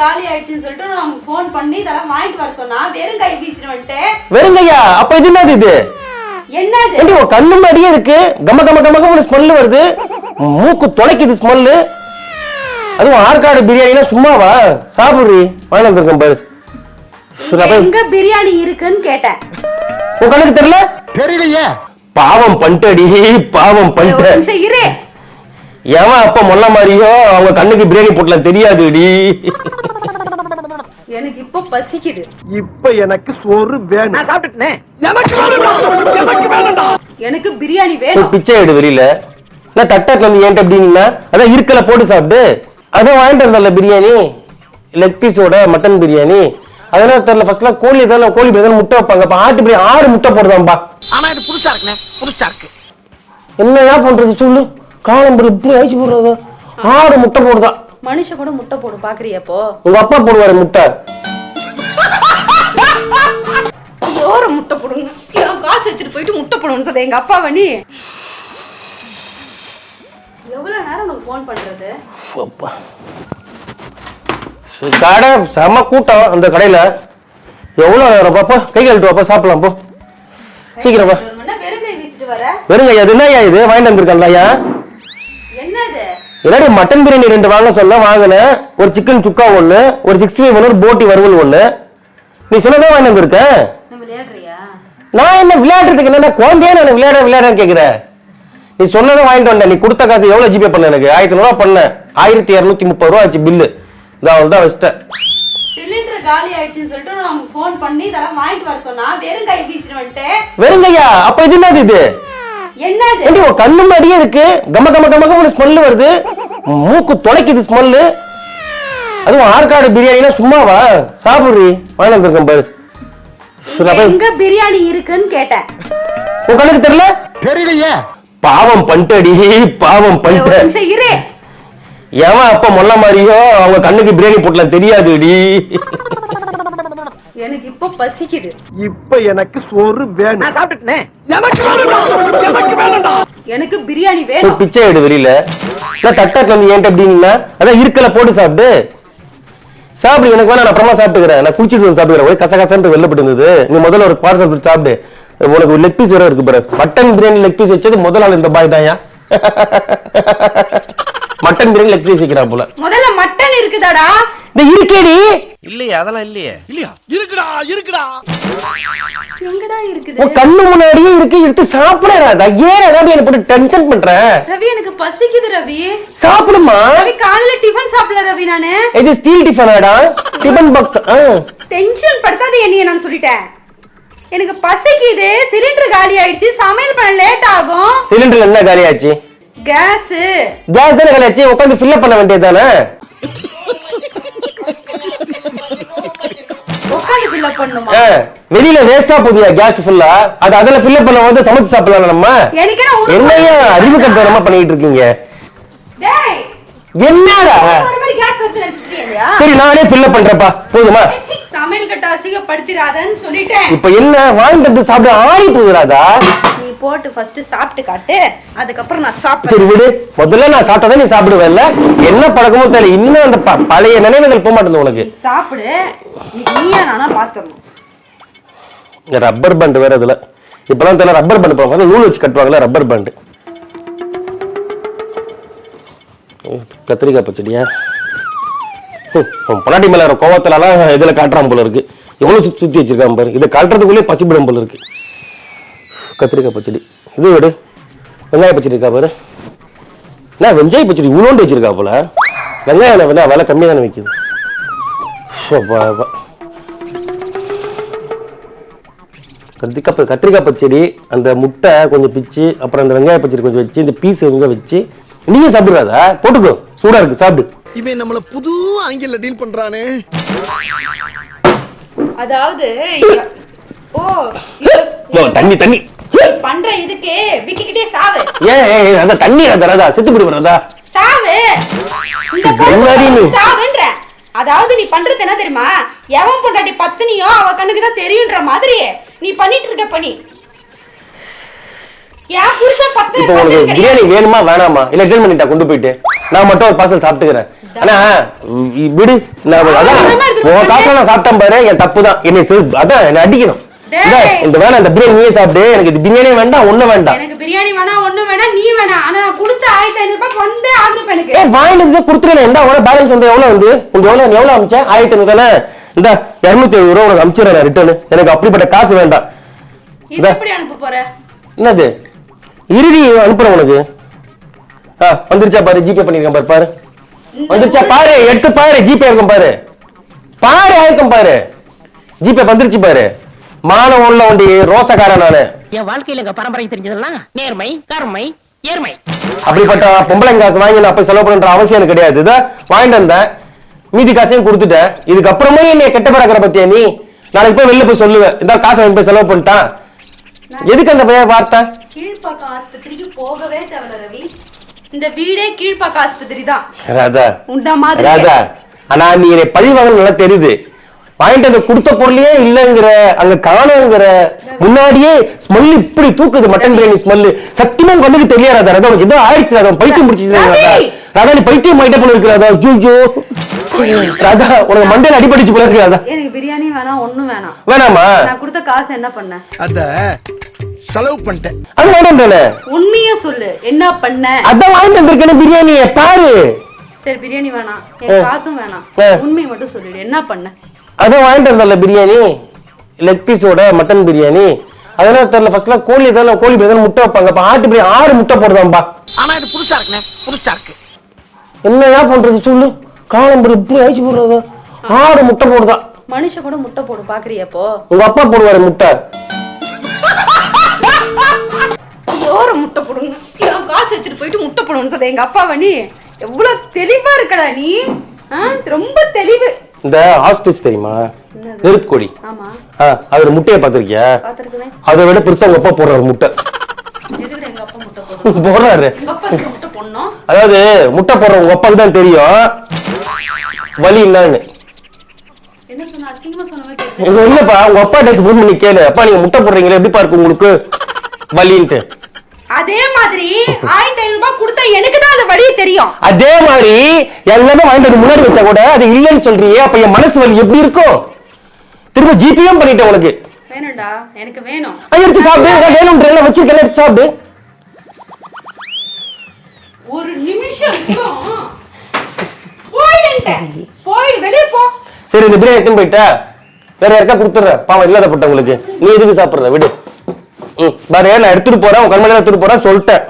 காலி ஆயிடுச்சுன்னு சொல்லிட்டு நான் ஃபோன் பண்ணி இதெல்லாம் வாங்கிட்டு வர சொன்னா வெறும் கை வீசிட்டு வந்துட்டு வெறுங்கய்யா அப்ப இது என்னது இது? என்னது? ஏண்டி உன் கண்ணு மாதிரியே இருக்கு. கம கம கம கம ஸ்மெல் வருது. மூக்கு தொலைக்குது ஸ்மெல்லு அதுவும் ஆற்காடு பிரியாணினா சும்மாவா? சாப்பிடுறி. வாங்கி வந்திருக்கேன் பாரு. எங்க பிரியாணி இருக்குன்னு கேட்டேன். உன் கண்ணுக்கு தெரியல? தெரியலையே. பாவம் பண்ணிட்டடி பாவம் ஒரு பண்ணிட்ட நிமிஷம் இரு. எவன் அப்ப மொல்ல மாதிரியோ அவங்க கண்ணுக்கு பிரியாணி போட்டலாம் தெரியாதுடி. எனக்கு இப்போ பசிக்குது. இப்ப எனக்கு சோறு வேணும். நான் சாப்பிட்டுட்டேன். எனக்கு பிரியாணி வேணும். பிச்சை எடு வெளியில. நான் தட்டாட்டில் வந்து ஏன்ட்ட அப்படின்னா அதான் இருக்கல போட்டு சாப்பிட்டு அதான் வாங்கிட்டு வந்தல பிரியாணி. லெக் பீஸோட மட்டன் பிரியாணி. அதெல்லாம் தெரியல ஃபர்ஸ்ட்லாம் கோழி தான் கோழி பிரியாணி முட்டை வைப்பாங்க. அப்ப ஆட்டு பிரியாணி ஆறு முட்டை போடுதாம்பா. ஆனா இது புதுசா இருக்குண்ணே புதுசா இருக்கு. என்னையா பண்றது சொல்லு. காலம் இப்படி ஆயிடுச்சு போடுறது? ஆறு முட்டை போடுதான் மனுஷ கூட முட்டை போடு பாக்குறியா இப்போ? உங்க அப்பா போடுவாரு முட்டை. ஓர முட்டை போடுங்க. காசு எடுத்துட்டு போயிட்டு முட்டை போடுன்னு சொல்ல எங்க அப்பா வண்டி எவ்வளவு நேரம் உனக்கு ஃபோன் பண்றது? அப்பா. கடை செம கூட்டம் அந்த கடையில. எவ்வளவு நேரம் பாப்பா? கை கழுட்டு வாப்பா சாப்பிடலாம் போ. சீக்கிரம் வா. ஒரு மணி நேரம் வெறும் கை வீசிட்டு வர? வெறுங்க ஐயா இது இது? வாங்கிட்டு வந்திருக்கேன்ல ஐயா? என்னடி மட்டன் பிரியாணி ரெண்டு வாங்க சொல்ல வாங்கினேன் ஒரு சிக்கன் சுக்கா ஒண்ணு ஒரு சிக்ஸ்டி ஃபைவ் ஒன்று ஒரு போட்டி வறுவல் ஒண்ணு. நீ வந்திருக்கேன் நம்ம விளையாடுறியா? நான் என்ன விளையாடுறதுக்கு என்ன குழந்தையே நான் விளையாட விளையாடன்னு கேக்குறேன் நீ சொன்னதை வாங்கிட்டு வந்தேன் நீ கொடுத்த காசு எவ்வளவு ஜிபே பண்ண எனக்கு? ஆயிரத்தி ரூபா பண்ணேன் ஆயிரத்தி இரநூத்தி முப்பது ரூபா ஆச்சு பில்லு இதான் அவள் தான் வச்சிட்டேன் சிலிண்டர் காலி ஆயிடுச்சுன்னு சொல்லிட்டு நான் ஃபோன் பண்ணி இதெல்லாம் வாங்கிட்டு வர சொன்னா வீசிட்டு வெறுங்கய்யா அப்ப இது என்னது இது? என்னது? உன் கண்ணு மாதிரியே இருக்கு. கம கம கம கம ஸ்மெல் வருது. மூக்கு தொலைக்குது ஸ்மெல்லு அதுவும் ஆற்காடு பிரியாணினா சும்மாவா? சாப்பிடுறி வாங்கி வந்திருக்கேன் பாரு. எங்க பிரியாணி இருக்குன்னு கேட்டேன். உன் கண்ணுக்கு தெரியல? தெரியலையே. பாவம் பண்ணிட்டடி பாவம் பண்ணிட்ட இரு. எவன் அப்ப மொல்ல மாதிரியோ அவங்க கண்ணுக்கு பிரியாணி போட்டலாம் தெரியாதுடி. எனக்கு இப்போ பசிக்குது. இப்ப எனக்கு சோறு வேணும். நான் சாப்பிட்டுட்டேன். எனக்கு வேணும்டா எனக்கு வேணும்டா. எனக்கு பிரியாணி வேணும். பிச்சை எடு வெளியில. நான் தட்டாட்டில் வந்து ஏன்ட்ட அப்படின்னா அதான் இருக்கல போட்டு சாப்பிட்டு சாப்பிடு எனக்கு வேணா நான் அப்புறமா சாப்பிட்டுக்கிறேன். நான் குளிச்சுட்டு வந்து சாப்பிட்டுக்கிறேன். ஒரே கச கசன்ட்டு வெளில இருந்தது. நீ முதல்ல ஒரு பார்சல் சாப்பிட்டு சாப்பிடு. உனக்கு லெக் பீஸ் வேற இருக்கு பாரு. மட்டன் பிரியாணி லெக் பீஸ் வச்சது முதல் ஆள் இந்த பாய் தான்யா. மட்டன் பிரியாணி லெக் பீஸ் வைக்கிறான் போல முதல்ல மட்டன் இருக்குதாடா. இந்த இருக்கேடி இல்லையே அதெல்லாம் இல்லையே. இல்லையா? இருக்குடா இருக்குடா. எங்கடா இருக்குது? உன் கண்ணு முன்னாடியே இருக்கு எடுத்து சாப்பிடாத ஏன் ஏதாவது என்ன போட்டு டென்ஷன் பண்ற? ரவி எனக்கு பசிக்குது ரவி. சாப்பிடுமா? ரவி காலையில டிஃபன் சாப்பிடல ரவி நானு. இது ஸ்டீல் டிஃபனாடா டிஃபன் பாக்ஸ் டென்ஷன் படுத்தாத என்னைய நான் சொல்லிட்டேன். எனக்கு பசிக்குது சிலிண்டர் காலி ஆயிடுச்சு சமையல் பண்ண லேட் ஆகும். சிலிண்டர்ல என்ன காலியாச்சு கேஸ் கேஸ் தானே காலியாச்சு உட்காந்து ஃபில்அப் பண்ண வேண்டியது தானே? வெளியில வேஸ்டா போகுதியா கேஸ் ஃபுல்லா அது அதுல ஃபில்அப் பண்ண வந்து சமைச்சு சாப்பிடலாம் நம்ம? என்னையா அறிவு கட்டணமா பண்ணிட்டு இருக்கீங்க? என்னடா? சரி நானே ஃபில்அப் பண்றேன்ப்பா. போதுமா? சமையல் கட்ட அசிங்கப்படுத்திடாதன்னு சொல்லிட்டேன். இப்ப என்ன வந்து சாப்பிட ஆறி போகுறாதா போட்டு ஃபர்ஸ்ட் சாப்பிட்டு காட்டு அதுக்கப்புறம் நான் சரி சாப்பிடுறேன் விடு. முதல்ல நான் சாப்பிட்டதை நீ சாப்பிடுவேல்ல என்ன பழக்கமோ தெரியல. இன்னும் அந்த பழைய நினைவுகள் போக மாட்டேங்குது உனக்கு. சாப்பிடு. நீயா நானா பாத்துறணும். ரப்பர் பேண்ட் வேற இதுல. இப்பெல்லாம் தெரியல ரப்பர் பேண்ட் போவாங்க நூல் வச்சு கட்டுவாங்கல்ல ரப்பர் பேண்ட் கத்திரிக்காய் பச்சடியா? பொண்டாட்டி மேல கோவத்துலலாம் இதுல காட்டுறான் போல இருக்கு. எவ்வளவு சுத்தி வச்சிருக்கான் பாரு. இதை காட்டுறதுக்குள்ளே பசிப்பிடும் போல இருக்கு. கத்திரிக்காய் பச்சடி. இது விடு வெங்காய பச்சடி இருக்கா பாரு. என்ன வெங்காய பச்சடி இவ்வளோண்டு வச்சிருக்கா போல. வெங்காயம் என்ன விலை கம்மியாக தானே விற்கிது. கத்திரிக்காய் ப- கத்திரிக்காய் பச்சடி அந்த முட்டை கொஞ்சம் பிச்சு அப்புறம் அந்த வெங்காய பச்சடி கொஞ்சம் வச்சு இந்த பீஸ் கொஞ்சம் வச்சு நீங்க சாப்பிடுறாதா? போட்டுக்கோ. சூடா இருக்கு சாப்பிடு. இவன் நம்மள புது ஆங்கில டீல் பண்றானே. அதாவது ஓ தண்ணி தண்ணி. பண்ற இதுக்கு விக்கிக்கிட்டே சாவு. ஏன் ஏன், ஏன், அதான் தண்ணி தராதா செத்து போடுறதா சாவு. இந்த நீ? சாவுன்ற. அதாவது நீ பண்றது என்ன தெரியுமா? எவன் பொண்டாட்டி பத்தினியோ அவ கண்ணுக்கு தான் தெரியுன்ற மாதிரி நீ பண்ணிட்டு இருக்க பண்ணி என் புருஷன் பத்து இப்போ உனக்கு. பிரியாணி வேணுமா வேணாமா? இல்ல ரிட்டர்ன் பண்ணிட்டா கொண்டு போயிட்டு. நான் மட்டும் ஒரு பார்சல் சாப்பிட்டுக்கிறேன். ஆனா விடு. நான் அதான் உன் காசுல நான் சாப்பிட்டேன் பாரு என் தப்பு தான். என்னை அதான் என்னை அடிக்கணும். இந்தா, வேணாம் இந்த பிரியாணி நீயே சாப்பிடு. எனக்கு இது பிரியாணி வேண்டாம் ஒண்ணு வேண்டாம். எனக்கு பிரியாணி வேணாம் ஒண்ணு வேணாம் நீ வேணாம் ஆனா நான் கொடுத்த ஆயிரத்தி ஐநூறு ரூபாய்க்கு வந்தே ஆகணும் எனக்கு. ஏ வாங்கிட்டு கொடுத்துருவேன் என்ன எவ்வளவு பேலன்ஸ் வந்து எவ்வளவு வந்து? உங்க எவ்வளவு ஆயிரத்தி ஐநூறு தானே? இந்த இருநூத்தி எழுபது ரூபா உனக்கு அமிச்சிடுறேன் ரிட்டர்ன் எனக்கு அப்படிப்பட்ட காசு வேண்டாம். இது எப்படி அனுப்ப போற? என்னது? இறுதி அனுப்புறேன் உனக்கு. ஆ வந்துருச்சா பாரு ஜிபே பண்ணிருக்கேன் பாரு பாரு. வந்துருச்சா பாரு எடுத்து பாரு ஜிபே இருக்கும் பாரு. பாரு ஆயிருக்கும் பாரு. ஜிபே வந்துருச்சு பாரு. மானம் உள்ள ஒண்டி ரோசக்காரன் நானு. என் வாழ்க்கையில எங்க பரம்பரை தெரிஞ்சதெல்லாம் நேர்மை கருமை ஏர்மை அப்படிப்பட்ட பொம்பளை காசு வாங்கி நான் போய் செலவு பண்ற அவசியம் எனக்கு கிடையாது. இதை வாங்கிட்டு வந்தேன். மீதி காசையும் கொடுத்துட்டேன். இதுக்கப்புறமே என்னை கெட்ட பறக்கிற பத்தியா நீ? நாளைக்கு போய் வெளில போய் சொல்லுவேன். இந்த காசை வாங்கி போய் செலவு பண்ணிட்டான். எதுக்கு அந்த பையன் வார்த்தை? கீழ்ப்பாக்கம் ஆஸ்பத்திரிக்கு போகவே தேவையில்ல ரவி. இந்த வீடே கீழ்ப்பாக்கம் ஆஸ்பத்திரி தான் ராதா. உண்டா மாதிரி ராதா. ஆனா நீ என்னை பழி வாங்க நல்லா தெரியுது. வாங்கிட்டு அந்த கொடுத்த பொருளையே இல்லங்கிற அங்க காணுங்கிற முன்னாடியே ஸ்மெல் இப்படி தூக்குது மட்டன் பிரியாணி ஸ்மெல் சத்தியமா உங்க கண்ணுக்கு தெரியாது ராதா ராதா உனக்கு ஏதோ ஆயிடுச்சு ராதா பைத்தியம் முடிச்சிச்சு ராதா? நீ பைத்தியம் ஆயிட்ட போல இருக்கு ராதா. ஜூஜோ. ராதா உனக்கு மண்டையில அடிபடிச்சு போல இருக்கு ராதா. எனக்கு பிரியாணி வேணாம் ஒண்ணும் வேணாம். வேணாமா? நான் கொடுத்த காசு என்ன பண்ண? அத செலவு பண்ணிட்டேன். அது வேண்டாம் தானே? உண்மையா சொல்லு. என்ன பண்ண? அதான் வாங்கிட்டு வந்திருக்கேன் பிரியாணியை பாரு. சரி பிரியாணி வேணாம். என் காசும் வேணாம். உண்மையை மட்டும் சொல்லிடு. என்ன பண்ண? அதான் வாங்கிட்டு வந்தல பிரியாணி லெக் பீஸோட மட்டன் பிரியாணி. அதெல்லாம் தெரியல. ஃபர்ஸ்ட்லாம் கோழி தான் கோழி பிரியாணி முட்டை வைப்பாங்க. அப்ப ஆட்டு பிரியாணி ஆறு முட்டை போடுதாம்பா ஆனா இது புதுசா இருக்குண்ணே புதுசா இருக்கு. என்னையா பண்றது சொல்லு? காலம்பரி இப்படி ஆயிடுச்சு போடுறது ஆறு முட்டை போடுதா. மனுஷ கூட முட்டை போடு பாக்குறியப்போ உங்க அப்பா போடுவாரு முட்டை. ஓர முட்டை போடுங்க. காசு எடுத்துட்டு போயிட்டு முட்டை போடுன்னு சொல்ல எங்க அப்பாவை நீ எவ்வளவு தெளிவா இருக்கடா நீ? ஆ, ரொம்ப தெளிவு. இந்த ஹாஸ்டேஜ் தெரியுமா? நெருப்பு கோழி ஆமா. ஆ அதுல முட்டையை பார்த்திருக்கியா? அதை விட பெருசா உங்க அப்பா போடுறாரு முட்டை. போடுறாரு. அதாவது முட்டை போடுற உங்க அப்பாவுக்கு தான் தெரியும். வலி என்னன்னு இல்லப்பா உங்க அப்பா டேக்கு ஃபோன் பண்ணி கேளு. அப்பா நீங்க முட்டை போடுறீங்களே எப்படிப்பா இருக்கு உங்களுக்கு? வலின்ட்டு. அதே மாதிரி ஆயிரத்தி ஐநூறு ரூபாய் கொடுத்தா எனக்கு தான் அந்த வழி தெரியும். அதே மாதிரி எல்லாமே வாங்கிட்டு முன்னாடி வச்சா கூட அது இல்லைன்னு சொல்றியே அப்ப என் மனசு வலி எப்படி இருக்கும் திரும்ப ஜிபியும் பண்ணிட்டேன் உனக்கு. வேணும்டா எனக்கு வேணும். எடுத்து சாப்பிடு ஏதாவது வேணும்ன்ற வச்சிருக்கேன் எடுத்து சாப்பிடு. ஒரு நிமிஷம். போயிடு வெளியே போ. சரி இந்த பிரியாணி எடுத்துன்னு போயிட்டா. வேற யாருக்கா கொடுத்துட்றேன் பாவம் இல்லாதப்பட்டவங்களுக்கு. நீ எதுக்கு சாப்பிடுற? விடு. பாரு நான் எடுத்துட்டு போறேன்? உங்க கண்மணி எடுத்துட்டு போறேன் சொல்லிட்டேன்.